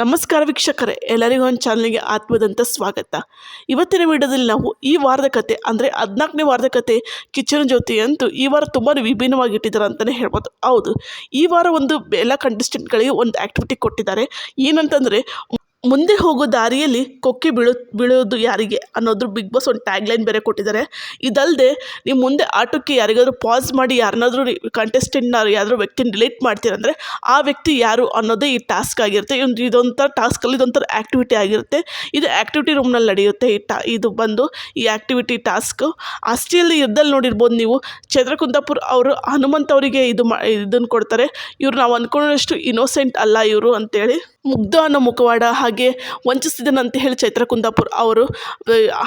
ನಮಸ್ಕಾರ ವೀಕ್ಷಕರೇ, ಎಲ್ಲರಿಗೂ ಒಂದು ಚಾನಲ್ಗೆ ಆತ್ಮದಂತ ಸ್ವಾಗತ. ಇವತ್ತಿನ ವಿಡಿಯೋದಲ್ಲಿ ನಾವು ಈ ವಾರದ ಕತೆ, ಅಂದರೆ ಹದಿನಾಲ್ಕನೇ ವಾರದ ಕತೆ ಕಿಚನ್ ಜ್ಯೋತಿ ಅಂತೂ ಈ ವಾರ ತುಂಬಾ ವಿಭಿನ್ನವಾಗಿ ಇಟ್ಟಿದ್ದಾರೆ ಅಂತಲೇ ಹೇಳ್ಬೋದು. ಹೌದು, ಈ ವಾರ ಒಂದು ಎಲ್ಲ ಕಂಟೆಸ್ಟೆಂಟ್ಗಳಿಗೆ ಒಂದು ಆ್ಯಕ್ಟಿವಿಟಿ ಕೊಟ್ಟಿದ್ದಾರೆ. ಏನಂತಂದರೆ ಮುಂದೆ ಹೋಗೋ ದಾರಿಯಲ್ಲಿ ಕೊಕ್ಕೆ ಬೀಳೋ, ಬೀಳೋದು ಯಾರಿಗೆ ಅನ್ನೋದ್ರ ಬಿಗ್ ಬಾಸ್ ಒಂದು ಟ್ಯಾಗ್ ಲೈನ್ ಬೇರೆ ಕೊಟ್ಟಿದ್ದಾರೆ. ಇದಲ್ಲದೆ ನೀವು ಮುಂದೆ ಆಟೋಕ್ಕೆ ಯಾರಿಗಾದರೂ ಪಾಸ್ ಮಾಡಿ, ಯಾರನ್ನಾದ್ರೂ ಕಂಟೆಸ್ಟೆಂಟ್ನ ಯಾರಾದರೂ ವ್ಯಕ್ತಿನ ಡಿಲೀಟ್ ಮಾಡ್ತೀರಂದರೆ ಆ ವ್ಯಕ್ತಿ ಯಾರು ಅನ್ನೋದೇ ಈ ಟಾಸ್ಕ್ ಆಗಿರುತ್ತೆ. ಒಂದು, ಇದೊಂಥರ ಟಾಸ್ಕಲ್ಲಿ ಇದೊಂಥರ ಆ್ಯಕ್ಟಿವಿಟಿ ಆಗಿರುತ್ತೆ. ಇದು ಆ್ಯಕ್ಟಿವಿಟಿ ರೂಮ್ನಲ್ಲಿ ನಡೆಯುತ್ತೆ ಈ ಟಾ ಇದು ಬಂದು ಈ ಆ್ಯಕ್ಟಿವಿಟಿ ಟಾಸ್ಕು ಅಷ್ಟೇ ಇದ್ದಲ್ಲಿ ನೋಡಿರ್ಬೋದು ನೀವು, ಚಂದ್ರಕುಂದಾಪುರ್ ಅವರು ಹನುಮಂತ್ ಅವರಿಗೆ ಇದು ಮಾ, ಇದನ್ನು ಕೊಡ್ತಾರೆ. ಇವ್ರು ನಾವು ಅಂದ್ಕೊಂಡಷ್ಟು ಇನ್ನೋಸೆಂಟ್ ಅಲ್ಲ ಇವರು ಅಂತೇಳಿ. ಮುಗ್ಧ ಅನ್ನೋ ಮುಖವಾಡ ಹಾಗೆ ಅಂತ ಹೇಳಿ ಚೈತ್ರ ಕುಂದಾಪುರ್ ಅವರು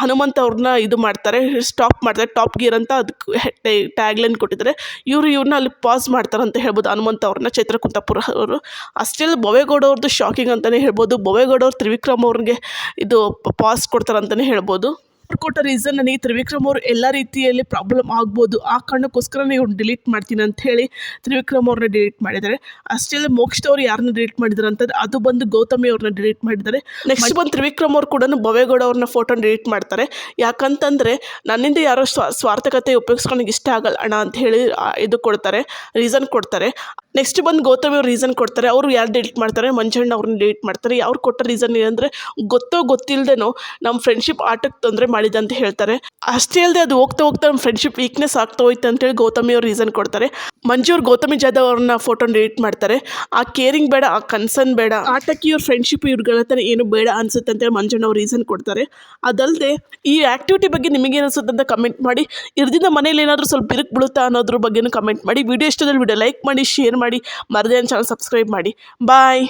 ಹನುಮಂತ ಅವ್ರನ್ನ ಇದು ಮಾಡ್ತಾರೆ, ಸ್ಟಾಪ್ ಮಾಡ್ತಾರೆ, ಟಾಪ್ ಗಿಯರ್ ಅಂತ ಅದಕ್ಕೆ ಟ್ಯಾಗ್ಲೈನ್ ಕೊಟ್ಟಿದ್ದಾರೆ. ಇವರು ಇವ್ರನ್ನ ಅಲ್ಲಿ ಪಾಸ್ ಮಾಡ್ತಾರೆ ಅಂತ ಹೇಳ್ಬೋದು ಹನುಮಂತ ಅವ್ರನ್ನ ಚೈತ್ರ ಕುಂದಾಪುರ ಅವರು. ಅಷ್ಟೇ ಬೊವೇಗೌಡ ಅವ್ರದ್ದು ಶಾಕಿಂಗ್ ಅಂತಲೇ ಹೇಳ್ಬೋದು. ಬೊವೇಗೌಡ ಅವ್ರು ತ್ರಿವಿಕ್ರಮ್ ಅವ್ರಿಗೆ ಇದು ಪಾಸ್ ಕೊಡ್ತಾರೆ ಅಂತಲೇ ಹೇಳ್ಬೋದು. ಅವ್ರು ಕೊಟ್ಟ ರೀಸನ್ ನನಗೆ ತ್ರಿವಿಕ್ರಮ್ ಅವರು ಎಲ್ಲ ರೀತಿಯಲ್ಲಿ ಪ್ರಾಬ್ಲಮ್ ಆಗ್ಬೋದು. ಆ ಕಾರಣಕ್ಕೋಸ್ಕರ ನೀವು ಡಿಲೀಟ್ ಮಾಡ್ತೀನಿ ಅಂತ ಹೇಳಿ ತ್ರಿವಿಕ್ರಮ್ ಅವ್ರನ್ನ ಡಿಲೀಟ್ ಮಾಡಿದ್ದಾರೆ. ಅಷ್ಟೇ ಅಲ್ಲ ಮೋಕ್ಷ ಅವ್ರು ಯಾರನ್ನ ಡಿಲೀಟ್ ಮಾಡಿದ್ದಾರೆ ಅಂತಂದ್ರೆ ಅದು ಬಂದು ಗೌತಮಿ ಅವ್ರನ್ನ ಡಿಲೀಟ್ ಮಾಡಿದ್ದಾರೆ. ನೆಕ್ಸ್ಟ್ ಬಂದು ತ್ರಿವಿಕ್ರಮ್ ಅವ್ರು ಕೂಡ ಭವೇಗೌಡ ಅವ್ರನ್ನ ಫೋಟೋನ ಡಿಲೀಟ್ ಮಾಡ್ತಾರೆ. ಯಾಕಂತಂದರೆ ನನ್ನಿಂದ ಯಾರೋ ಸ್ವ ಸ್ವಾರ್ಥಕತೆ ಉಪಯೋಗಿಸ್ಕೊಂಡು ಇಷ್ಟ ಆಗಲ್ಲ ಅಣ್ಣ ಅಂತ ಹೇಳಿ ಇದು ಕೊಡ್ತಾರೆ ರೀಸನ್ ಕೊಡ್ತಾರೆ. ನೆಕ್ಸ್ಟ್ ಬಂದು ಗೌತಮಿ ಅವ್ರು ರೀಸನ್ ಕೊಡ್ತಾರೆ. ಅವರು ಯಾರು ಡಿಲೀಟ್ ಮಾಡ್ತಾರೆ? ಮಂಜಣ್ಣ ಅವ್ರನ್ನ ಡಿಲೀಟ್ ಮಾಡ್ತಾರೆ. ಅವ್ರು ಕೊಟ್ಟ ರೀಸನ್ ಏನಂದರೆ ಗೊತ್ತೋ ಗೊತ್ತಿಲ್ಲದೇನೋ ನಮ್ಮ ಫ್ರೆಂಡ್ಶಿಪ್ ಆಟಕ್ಕೆ ತೊಂದರೆ ಮಾಡಿದೆ ಅಂತ ಹೇಳ್ತಾರೆ. ಅಷ್ಟೇ ಅಲ್ಲದೆ ಅದು ಹೋಗ್ತಾ ಹೋಗ್ತಾ ನಮ್ಮ ಫ್ರೆಂಡ್ಶಿಪ್ ವೀಕ್ನೆಸ್ ಆಗ್ತಾ ಹೋಯ್ತು ಅಂತೇಳಿ ಗೌತಮಿ ಅವ್ರು ರೀಸನ್ ಕೊಡ್ತಾರೆ. ಮಂಜು ಅವ್ರು ಗೌತಮಿ ಜಾಧವ್ ಅವ್ರನ್ನ ಫೋಟೋನ ಡಿಲೀಟ್ ಮಾಡ್ತಾರೆ. ಆ ಕೇರಿಂಗ್ ಬೇಡ, ಆ ಕನ್ಸರ್ನ್ ಬೇಡ, ಆಟಕ್ಕೆ ಇವ್ರ ಫ್ರೆಂಡ್ಶಿಪ್ ಇವ್ರ ಹತ್ರ ಏನು ಬೇಡ ಅನ್ಸುತ್ತೆ ಅಂತೇಳಿ ಮಂಜಣ್ಣ ಅವ್ರು ರೀಸನ್ ಕೊಡ್ತಾರೆ. ಅದಲ್ಲದೆ ಈ ಆ್ಯಕ್ಟಿವಿಟಿ ಬಗ್ಗೆ ನಿಮಗೆ ಅನಿಸುತ್ತೆ ಅಂತ ಕಮೆಂಟ್ ಮಾಡಿ. ಇರ್ದಿಂದ ಮನೇಲಿ ಏನಾದರೂ ಸ್ವಲ್ಪ ಬಿರುಕು ಬೀಳುತ್ತಾ ಅನ್ನೋದ್ರ ಬಗ್ಗೆನೂ ಕಮೆಂಟ್ ಮಾಡಿ. ವಿಡಿಯೋ ಇಷ್ಟದಲ್ಲಿ ವಿಡಿಯೋ ಲೈಕ್ ಮಾಡಿ ಶೇರ್ ಮಾಡಿ ಮರದೇನು ಚಾನಲ್ ಸಬ್ಸ್ಕ್ರೈಬ್ ಮಾಡಿ. ಬಾಯ್